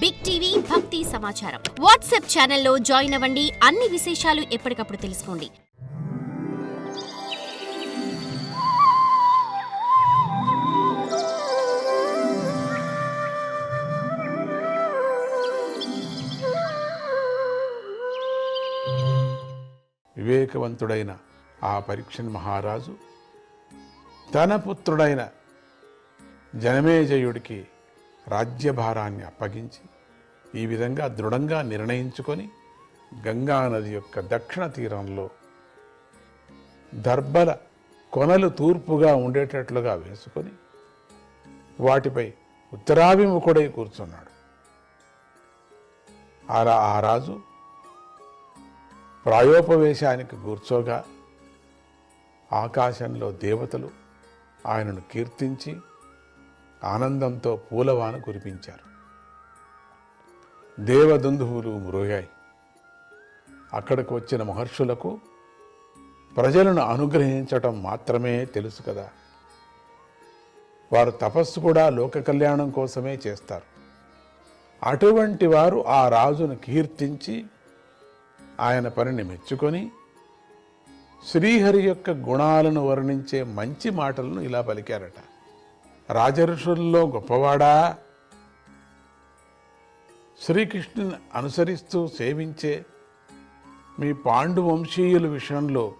Big TV భక్తి సమాచారం WhatsApp ఛానల్లో జాయిన్ అవ్వండి. అన్ని విశేషాలు ఎప్పటికప్పుడు తెలుసుకోండి. వివేకవంతుడైన ఆ పరీక్షన్ మహారాజు తన పుత్రుడైన జనమేజయుడికి రాజ్యభారాన్ని అప్పగించి ఈ విధంగా దృఢంగా నిర్ణయించుకొని గంగానది యొక్క దక్షిణ తీరంలో దర్బల కొనలు తూర్పుగా ఉండేటట్లుగా వేసుకొని వాటిపై ఉత్తరాభిముఖుడై కూర్చున్నాడు. అలా ఆ రాజు ప్రాయోపవేశానికి కూర్చోగా ఆకాశంలో దేవతలు ఆయనను కీర్తించి ఆనందంతో పూలవాన కురిపించారు. దేవదుందువులు మృగాయి అక్కడికి వచ్చిన మహర్షులకు ప్రజలను అనుగ్రహించటం మాత్రమే తెలుసు కదా. వారు తపస్సు కూడా లోక కళ్యాణం కోసమే చేస్తారు. అటువంటి వారు ఆ రాజును కీర్తించి ఆయన పనిని మెచ్చుకొని శ్రీహరి యొక్క గుణాలను వర్ణించే మంచి మాటలను ఇలా పలికారట. రాజఋషుల్లో గొప్పవాడా? శ్రీకృష్ణుని అనుసరిస్తూ సేవించే మీ పాండు వంశీయుల విషయంలో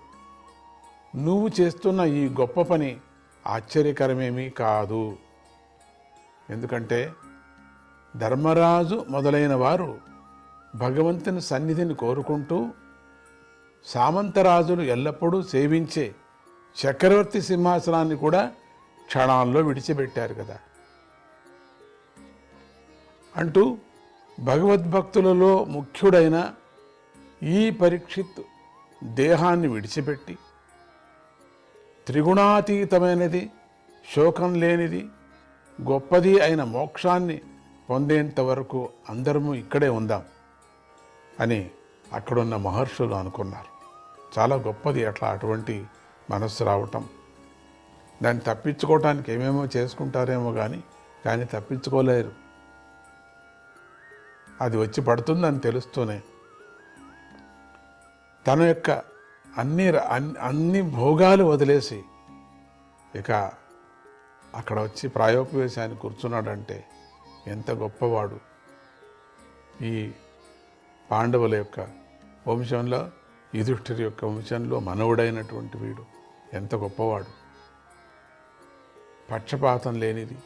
నువ్వు చేస్తున్న ఈ గొప్ప పని ఆశ్చర్యకరమేమీ కాదు. ఎందుకంటే ధర్మరాజు మొదలైన వారు భగవంతుని సన్నిధిని కోరుకుంటూ సామంతరాజులు ఎల్లప్పుడూ సేవించే చక్రవర్తి సింహాసనాన్ని కూడా క్షణాల్లో విడిచిపెట్టారు కదా. అంటూ భగవద్భక్తులలో ముఖ్యుడైన ఈ పరీక్షిత్ దేహాన్ని విడిచిపెట్టి త్రిగుణాతీతమైనది శోకం లేనిది గొప్పది అయిన మోక్షాన్ని పొందేంత వరకు అందరము ఇక్కడే ఉందాం అని అక్కడున్న మహర్షులు అనుకున్నారు. చాలా గొప్పది అట్లా అటువంటి మనస్సు రావటం. దాన్ని తప్పించుకోవటానికి ఏమేమో చేసుకుంటారేమో కానీ కానీ తప్పించుకోలేరు. అది వచ్చి పడుతుందని తెలుస్తూనే. తన యొక్క అన్ని అన్ని భోగాలు వదిలేసి ఇక అక్కడ వచ్చి ప్రాయోపవేశాన్ని కూర్చున్నాడంటే ఎంత గొప్పవాడు. ఈ పాండవుల యొక్క వంశంలో యుధిష్ఠిరి యొక్క వంశంలో మనవుడైనటువంటి వీడు ఎంత గొప్పవాడు. పక్షపాతం లేనిది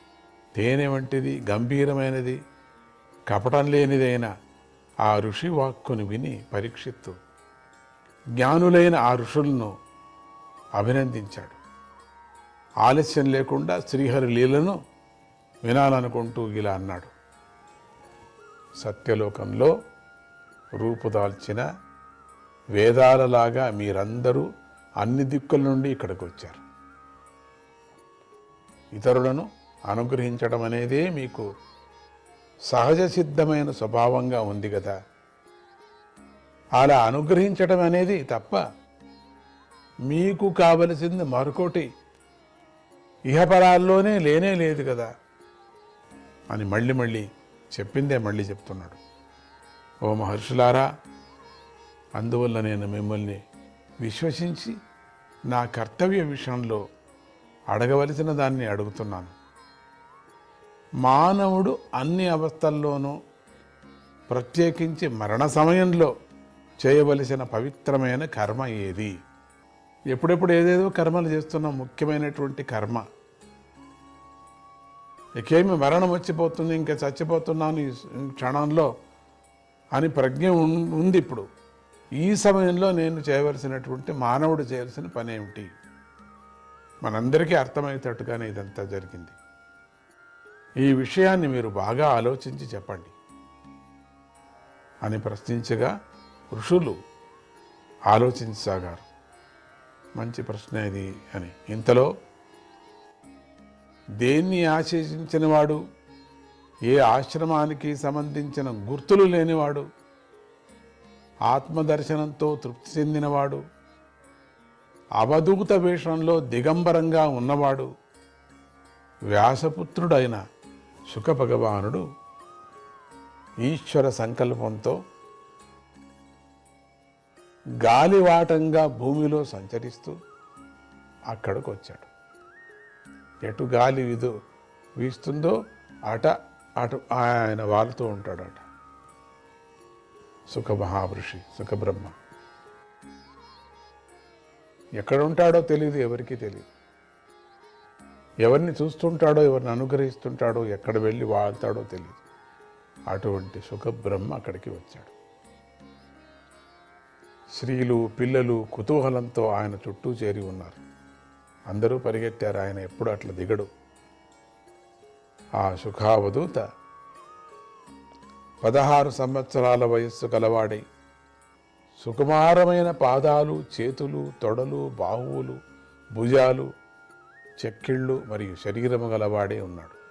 తేనె వంటిది గంభీరమైనది కపటం లేనిదైన ఆ ఋషి వాక్కును విని పరీక్షిత్తు. జ్ఞానులైన ఆ ఋషులను అభినందించాడు. ఆలస్యం లేకుండా శ్రీహరి లీలను వినాలనుకుంటూ ఇలా అన్నాడు. సత్యలోకంలో రూపుదాల్చిన వేదాలలాగా మీరందరూ అన్ని దిక్కుల నుండి ఇక్కడికి వచ్చారు ఇతరులను అనుగ్రహించడం అనేదే మీకు సహజ సిద్ధమైన స్వభావంగా ఉంది కదా. అలా అనుగ్రహించడం అనేది తప్ప మీకు కావలసింది మరొకటి ఇహపరాల్లోనే లేనే లేదు కదా. అని మళ్ళీ మళ్ళీ చెప్పిందే మళ్ళీ చెప్తున్నాడు. ఓ మహర్షులారా అందువల్ల నేను మిమ్మల్ని విశ్వసించి నా కర్తవ్య విషయంలో అడగవలసిన దాన్ని అడుగుతున్నాను. మానవుడు అన్ని అవస్థల్లోనూ ప్రత్యేకించి మరణ సమయంలో చేయవలసిన పవిత్రమైన కర్మ ఏది? ఎప్పుడెప్పుడు ఏదేదో కర్మలు చేస్తున్న ముఖ్యమైనటువంటి కర్మ. ఇకేమి మరణం వచ్చిపోతుంది ఇంకా చచ్చిపోతున్నాను ఈ క్షణంలో అని ప్రజ్ఞ ఉంది ఇప్పుడు. ఈ సమయంలో నేను చేయవలసినటువంటి మానవుడు చేయాల్సిన పని ఏమిటి మనందరికీ అర్థమయ్యేటట్టుగానే ఇదంతా జరిగింది. ఈ విషయాన్ని మీరు బాగా ఆలోచించి చెప్పండి. అని ప్రశ్నించగా ఋషులు ఆలోచించసాగారు. మంచి ప్రశ్న ఇది అని. ఇంతలో దేన్ని ఆశించిన ఏ ఆశ్రమానికి సంబంధించిన గుర్తులు లేనివాడు? ఆత్మదర్శనంతో తృప్తి చెందినవాడు? అవధూత వేషంలో దిగంబరంగా ఉన్నవాడు వ్యాసపుత్రుడైన సుఖ భగవానుడు ఈశ్వర సంకల్పంతో గాలివాటంగా భూమిలో సంచరిస్తూ అక్కడికి వచ్చాడు ఎటు గాలి విదు వీస్తుందో అట అటు ఆయన వాలుతూ ఉంటాడట. సుఖ మహాపురుషి సుఖబ్రహ్మ. ఎక్కడ ఉంటాడో తెలియదు ఎవరికీ తెలియదు ఎవరిని చూస్తుంటాడో ఎవరిని అనుగ్రహిస్తుంటాడో ఎక్కడ వెళ్ళి వాళ్తాడో తెలియదు అటువంటి సుఖబ్రహ్మ అక్కడికి వచ్చాడు. స్త్రీలు పిల్లలు కుతూహలంతో ఆయన చుట్టూ చేరి ఉన్నారు. అందరూ పరిగెత్తారు ఆయన ఎప్పుడు అట్లా దిగడు. ఆ సుఖావధూత పదహారు సంవత్సరాల వయస్సు కలవాడై సుకుమారమైన పాదాలు చేతులు తొడలు బాహువులు భుజాలు చెక్కిళ్ళు మరియు శరీరము గలవాడే ఉన్నాడు.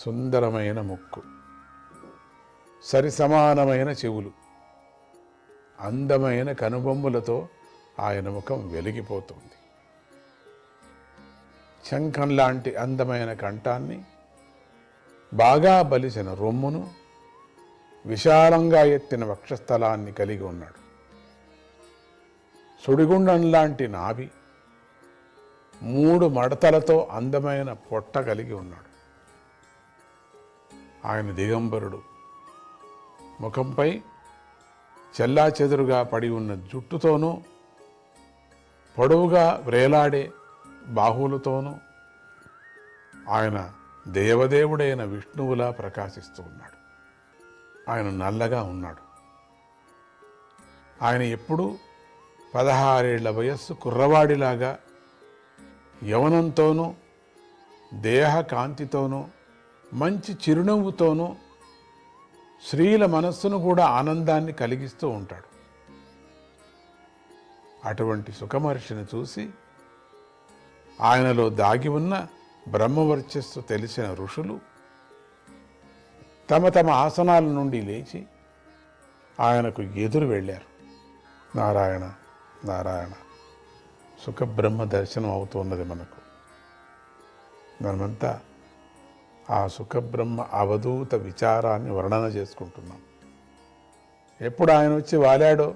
సుందరమైన ముక్కు సరి సమానమైన చెవులు అందమైన కనుబొమ్మలతో ఆయన ముఖం వెలిగిపోతుంది. శంఖం లాంటి అందమైన కంఠాన్ని బాగా బలిసిన రొమ్మును విశాలంగా ఎత్తిన వక్షస్థలాన్ని కలిగి ఉన్నాడు. సుడిగుండం లాంటి నాభి మూడు మడతలతో అందమైన పొట్ట కలిగి ఉన్నాడు. ఆయన దిగంబరుడు. ముఖంపై చెల్లా చెదురుగా పడి ఉన్న జుట్టుతోనూ పొడవుగా వ్రేలాడే బాహువులతోనూ ఆయన దేవదేవుడైన విష్ణువులా ప్రకాశిస్తూ ఉన్నాడు. ఆయన నల్లగా ఉన్నాడు. ఆయన ఎప్పుడూ పదహారేళ్ళ వయస్సు కుర్రవాడిలాగా యవనంతోనూ దేహ కాంతితోనూ మంచి చిరునవ్వుతోనూ స్త్రీల మనస్సును కూడా ఆనందాన్ని కలిగిస్తూ ఉంటాడు. అటువంటి సుఖమహర్షిని చూసి ఆయనలో దాగి ఉన్న బ్రహ్మవర్చస్సు తెలిసిన ఋషులు తమ తమ ఆసనాల నుండి లేచి ఆయనకు ఎదురు వెళ్ళారు. నారాయణ నారాయణ సుఖబ్రహ్మ దర్శనం అవుతున్నది మనకు. మనమంతా ఆ సుఖబ్రహ్మ అవధూత విచారాన్ని వర్ణన చేసుకుంటున్నాం. ఎప్పుడు ఆయన వచ్చి వాలాడో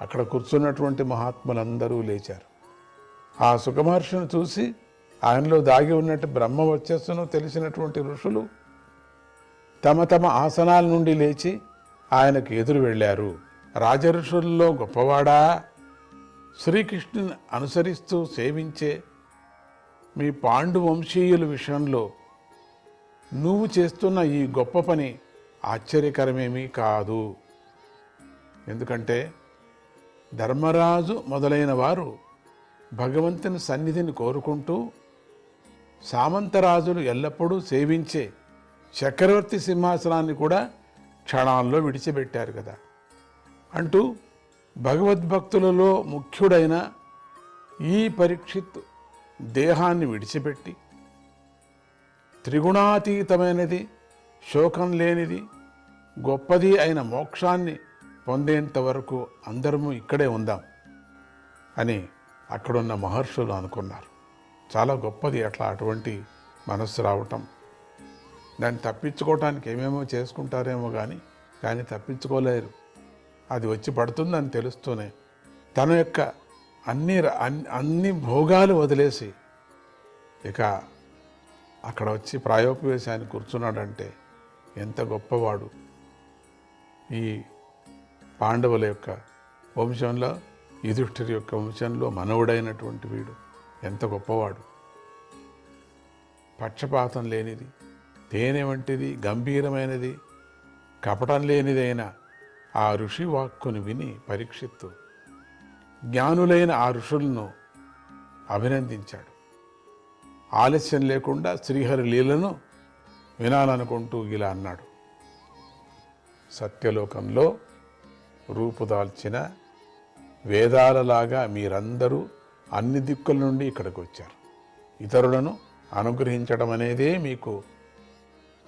అక్కడ కూర్చున్నటువంటి మహాత్ములందరూ లేచారు. ఆ సుఖమహర్షిని చూసి ఆయనలో దాగి ఉన్నట్టు బ్రహ్మ వచ్చస్సును తెలిసినటువంటి ఋషులు తమ తమ ఆసనాల నుండి లేచి ఆయనకు ఎదురు వెళ్ళారు. రాజఋషుల్లో గొప్పవాడా? శ్రీకృష్ణుని అనుసరిస్తూ సేవించే మీ పాండు వంశీయుల విషయంలో నువ్వు చేస్తున్న ఈ గొప్ప పని ఆశ్చర్యకరమేమీ కాదు. ఎందుకంటే ధర్మరాజు మొదలైన వారు భగవంతుని సన్నిధిని కోరుకుంటూ సామంతరాజులు ఎల్లప్పుడూ సేవించే చక్రవర్తి సింహాసనాన్ని కూడా క్షణాల్లో విడిచిపెట్టారు కదా. అంటూ భగవద్భక్తులలో ముఖ్యుడైన ఈ పరీక్షిత్ దేహాన్ని విడిచిపెట్టి త్రిగుణాతీతమైనది శోకం లేనిది గొప్పది అయిన మోక్షాన్ని పొందేంత వరకు అందరము ఇక్కడే ఉందాం అని అక్కడున్న మహర్షులు అనుకున్నారు. చాలా గొప్పది అట్లా అటువంటి మనస్సు రావటం. దాన్ని తప్పించుకోవటానికి ఏమేమో చేసుకుంటారేమో కానీ కానీ తప్పించుకోలేరు. అది వచ్చి పడుతుందని తెలుస్తూనే తన యొక్క అన్ని అన్ని భోగాలు వదిలేసి ఇక అక్కడ వచ్చి ప్రాయోపవేశాన్ని కూర్చున్నాడంటే ఎంత గొప్పవాడు. ఈ పాండవుల యొక్క వంశంలో యుధిష్ఠిరి యొక్క వంశంలో మనవుడైనటువంటి వీడు ఎంత గొప్పవాడు. పక్షపాతం లేనిది తేనె వంటిది గంభీరమైనది? కపటం లేనిదైన ఆ ఋషి వాక్కును విని పరీక్షిత్తు. జ్ఞానులైన ఆ ఋషులను అభినందించాడు. ఆలస్యం లేకుండా శ్రీహరి లీలను వినాలనుకుంటూ ఇలా అన్నాడు. సత్యలోకంలో రూపుదాల్చిన వేదాలలాగా మీరందరూ అన్ని దిక్కుల నుండి ఇక్కడికి వచ్చారు ఇతరులను అనుగ్రహించడం అనేదే మీకు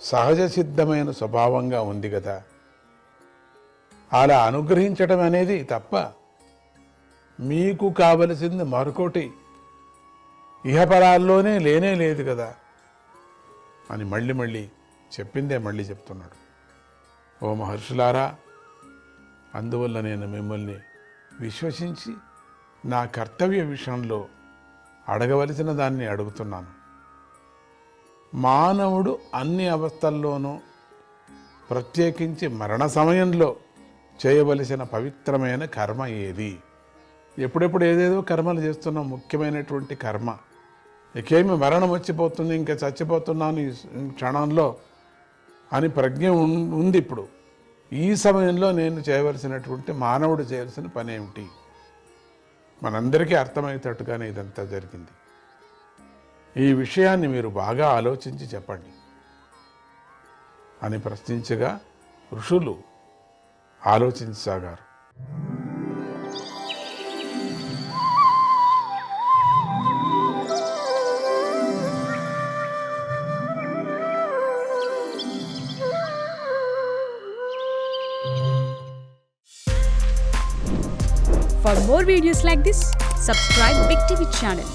సహజ సిద్ధమైన స్వభావంగా ఉంది కదా. అలా అనుగ్రహించడం అనేది తప్ప మీకు కావలసింది మరొకటి. ఇహపరాల్లోనే లేనే లేదు కదా. అని మళ్ళీ మళ్ళీ చెప్పిందే మళ్ళీ చెప్తున్నాడు. ఓ మహర్షులారా అందువల్ల నేను మిమ్మల్ని విశ్వసించి నా కర్తవ్య విషయంలో అడగవలసిన దాన్ని అడుగుతున్నాను. మానవుడు అన్ని అవస్థల్లోనూ ప్రత్యేకించి మరణ సమయంలో చేయవలసిన పవిత్రమైన కర్మ ఏది? ఎప్పుడెప్పుడు ఏదేదో కర్మలు చేస్తున్నాం ముఖ్యమైనటువంటి కర్మ. ఇకేమి మరణం వచ్చిపోతుంది ఇంకా చచ్చిపోతున్నాను ఈ క్షణంలో అని ప్రజ్ఞ ఉంది ఇప్పుడు. ఈ సమయంలో నేను చేయవలసినటువంటి మానవుడు చేయాల్సిన పని ఏమిటి మనందరికీ అర్థమయ్యేటట్టుగానే ఇదంతా జరిగింది. ఈ విషయాన్ని మీరు బాగా ఆలోచించి చెప్పండి అని ప్రశ్నించగా ఋషులు ఆలోచించసాగారు For more videos like this, subscribe Big TV channel